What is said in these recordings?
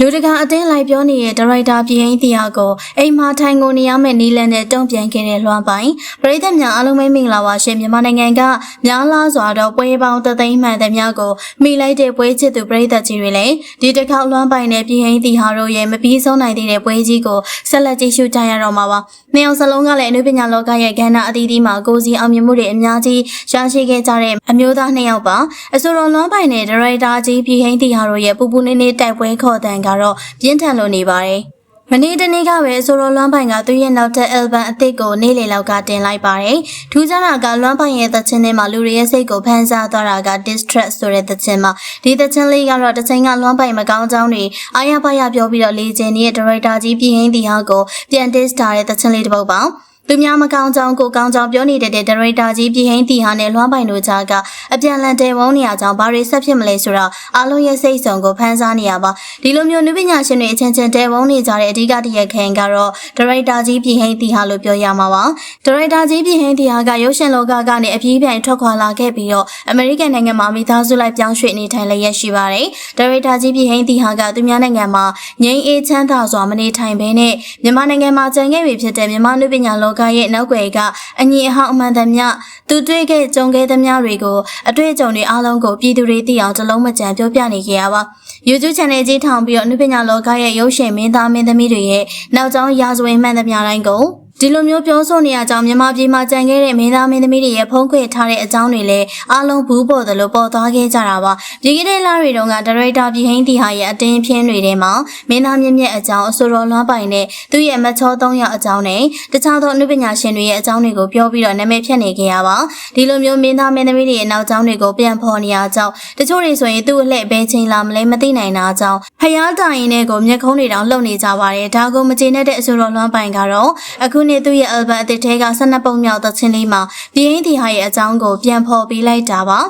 လူတကာအတင်းလိုက်ပြောနေတဲ့ဒါရိုက်တာပြည်ဟင်းတရားကိုအိမ်မှာထိုင်ကိုနေရမယ့်နီလန်နဲ့တုံ့ပြန်ခဲ့တဲ့လွှမ်းပိုင်ပရိသတ်များအားလုံးပဲမင်္ဂလာပါရှင်မြန်မာနိုင်ငံကများလားစွာတော့ပွဲပေါင်းတသိန်းမှန်သမျှကိုမိလိုက်တဲ့ပွဲချစ်သူပရိသတ်ကြီးတွေလည်းဒီတစ်ခေါက်လွှမ်းပိုင်တဲ့ပြည်ဟင်းတရားတို့ရဲ့မပြီးဆုံးနိုင်သေးတဲ့ပွဲကြီးကိုဆက်လက်ကြည့်ရှုကြရတော့မှာပါနှစ်ယောက်စလုံးကလည်းအနုပညာလောကရဲ့ကဏ္ဍအသီးသီးမှာကိုယ်စီအောင်မြင်မှုတွေအများကြီးရရှိခဲ့ကြတဲ့အမျိုးသားနှစ်ယောက်ပါအဆိုတော်လွှမ်းပိုင်တဲ့ဒါရိုက်တာကြီးပြည်ဟင်းတရားတို့ရဲ့ပူပူနေနေတိုက်ပွဲခေါ်တန်ကတော့ပြင်းထန်လို့နေပါတယ်။မနေ့တနေ့ကပဲဆိုတော့လွမ်းပိုင်ကသူ့ရဲ့နောက်ထပ် album အသစ်ကိုနေ့လည်လောက်ကတင်လိုက်ပါတယ်။ထူးခြားတာကလွမ်းပိုင်ရဲ့သချင်းထဲမှာလူတွေရဲ့စိတ်ကိုဖန်ဆားသွားတာက distress ဆိုတဲ့သချင်းမှာဒီသချင်းလေးကတော့တစ်ချိန်ကလွမ်းပိုင်မကောင်းကြောင်းတွေအာရပါရပြောပြီးတော့လေကျင်နေတဲ့ director ကြီးပြည်ဟင်းတီဟာကိုပြန် diss ထားတဲ့သချင်းလေးတစ်ပုဒ်ပါ။ သူများမကောင်းကြောင်းကိုကောင်းကြောင်းပြောနေတဲ့ဒါရိုက်တာကြီးပြည်ဟင်းတီဟာနဲ့လွှမ်းပိုင်တို့ကြားကအပြန်လန်တဲဝုန်းနေရကြောင်းဘာတွေဆက်ဖြစ်မလဲဆိုတော့အားလုံးရဲ့စိတ်ဆုံကိုဖန်ဆားနေရပါဒီလိုမျိုးနုပညာရှင်တွေအချင်းချင်းတဲဝုန်းနေကြတဲ့အဓိကတရခံကတော့ဒါရိုက်တာကြီးပြည်ဟင်းတီဟာလို့ပြောရမှာပါဒါရိုက်တာကြီးပြည်ဟင်းတီဟာကရုပ်ရှင်လောကကနေအပြေးပြိုင်ထွက်ခွာလာခဲ့ပြီးတော့အမေရိကန်နိုင်ငံမှာမိသားစုလိုက်ပြောင်းရွှေ့နေထိုင်လျက်ရှိပါတယ်ဒါရိုက်တာကြီးပြည်ဟင်းတီဟာကသူများနိုင်ငံမှာငြိမ်းအေးချမ်းသာစွာမနေထိုင်ဘဲနဲ့မြန်မာနိုင်ငံမှာကျန်ခဲ့ပြီဖြစ်တဲ့မြန်မာနုပညာလောကရဲ့နောက်ွယ်ကအညီအဟောင်းအမှန်တမျှသူတွေ့ခဲ့ကြုံခဲ့သမျှတွေကိုအတွေ့အကြုံတွေအားလုံးကိုပြည်သူတွေသိအောင်တလုံးမကြံပြောပြနေကြရပါ YouTube channel ကြီးထောင်ပြီးတော့အနုပညာလောကရဲ့ရုပ်ရှင်မင်းသားမင်းသမီးတွေရဲ့နောက်ကျောင်းရာဇဝင်မှန်သမျှတိုင်းကို ဒီလိုမျိုးပြောဆိုနေရကြောင်းမြန်မာပြည်မှာကြံခဲ့တဲ့မင်းသားမင်းသမီးတွေရဲ့ဖုံးကွယ်ထားတဲ့အကြောင်းတွေလည်းအားလုံးဘူးပေါ်တယ်လို့ပေါ်သွားခဲ့ကြတာပါဒီကနေ့လတွေတုန်းကဒါရိုက်တာပြည်ဟင်းတီဟာရဲ့အတင်းဖြင်းတွေထဲမှာမင်းသားမြင့်မြတ်အကြောင်းအဆိုတော်လွှမ်းပိုင်တဲ့သူ့ရဲ့မချော၃ယောက်အကြောင်းနဲ့တခြားသောအနုပညာရှင်တွေရဲ့အကြောင်းတွေကိုပြောပြီးတော့နာမည်ဖြတ်နေခဲ့ရပါဒီလိုမျိုးမင်းသားမင်းသမီးတွေရဲ့နောက်ကြောင်းတွေကိုပြန်ဖော်နေရကြောင်းတချို့တွေဆိုရင်သူ့အလှည့်ဘဲချိန်လာမလဲမသိနိုင်တာကြောင့်ဖျားတိုင်ရင်နဲ့ကိုမျက်ခုံးတွေတောင်လှုပ်နေကြပါတယ်ဒါကိုမကျေနပ်တဲ့အဆိုတော်လွှမ်းပိုင်ကတော့အခုနှစ်သူ့ရဲ့ album အသစ်ထဲက12ပုံမြောက်သချင်းလေးမှာပြင်းတီဟာရဲ့အကြောင်းကိုပြန်ဖော်ပေးလိုက်တာပါ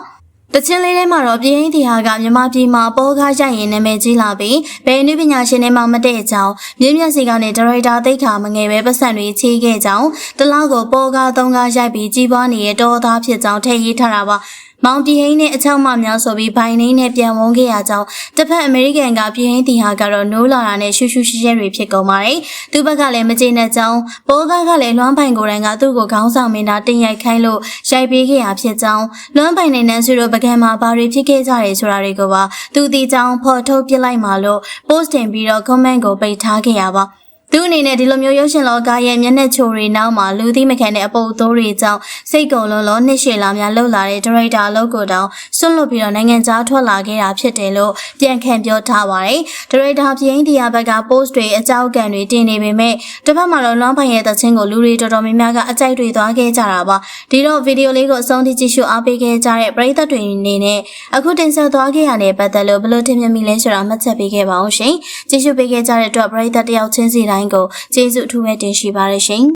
တချင်းလေးထဲမှာတော့ပြင်းတီဟာကမြမပြည်မှာပေါ်ကားရိုက်ရင်နာမည်ကြီးလာပြီးဘယ်နည်းပညာရှင်တွေမှမတည့်ကြောင်းမြင်းမြတ်စီကနေဒါရိုက်တာသိခါမငယ်ပဲပတ်စံတွေချေးခဲ့ကြောင်းတလောက်ကိုပေါ်ကားသုံးကားရိုက်ပြီးကြီးပွားနေတဲ့တောသားဖြစ်ကြောင်းထည့်ရေးထားတာပါ မောင်ပြည်ဟိန်းနဲ့အချောက်မများဆိုပြီးဘိုင်နေနဲ့ပြန်ဝန်းခဲ့ရကြောင်းတစ်ဖက်အမေရိကန်ကပြည်ဟိန်းတီဟာကတော့နိုးလာတာနဲ့ရှူရှူရှဲရှဲတွေဖြစ်ကုန်ပါတယ်။သူ့ဘက်ကလည်းမကျေနပ်ကြောင်းပိုးကားကလည်းလွမ်းပိုင်ကိုယ်တိုင်ကသူ့ကိုခေါင်းဆောင်မင်းသားတင်ရိုက်ခိုင်းလို့ရိုက်ပေးခဲ့ရဖြစ်ကြောင်းလွမ်းပိုင်နဲ့နန်းစုတို့ပကံမှာဘာတွေဖြစ်ခဲ့ကြတယ်ဆိုတာတွေကိုပါသူတီကြောင်းဖော်ထုတ်ပြလိုက်မှလို့ post တင်ပြီးတော့ comment ကိုပိတ်ထားခဲ့ရပါ။ သူအနေနဲ့ဒီလိုမျိုးရုပ်ရှင်လောကရဲ့မျက်နှာချိုတွေနောက်မှာလူသိမခံတဲ့အပုပ်သိုးတွေကြောင့်စိတ်ကုံလုံးလုံးနှစ်ရှည်လာများလှုပ်လာတဲ့ဒါရိုက်တာအလုပ်ကိုတောင်ဆွန့်လွတ်ပြီးတော့နိုင်ငံခြားထွက်လာခဲ့တာဖြစ်တယ်လို့ပြန်ခံပြောထားပါတယ်။ဒါရိုက်တာပြင်းတရားဘက်က post တွေအကြောက်ကံတွေတင်နေပေမဲ့တစ်ဖက်မှာတော့လွမ်းပိုင်ရဲ့သချင်းကိုလူတွေတော်တော်များများကအကြိုက်တွေသွားခဲ့ကြတာပါ။ဒီတော့ဗီဒီယိုလေးကိုအဆုံးထိကြည့်ရှုအားပေးခဲ့ကြတဲ့ပရိသတ်တွေအနေနဲ့အခုတင်ဆက်သွားခဲ့ရတဲ့ပတ်သက်လို့ဘယ်လိုထင်မြင်မိလဲဆိုတာမှတ်ချက်ပေးခဲ့ပါအောင်ရှင်။ကြည့်ရှုပေးခဲ့ကြတဲ့အတွက်ပရိသတ်တယောက်ချင်းစီတိုင်းကိုကျေးဇူးအထူးပဲတင်ရှိပါရရှင်။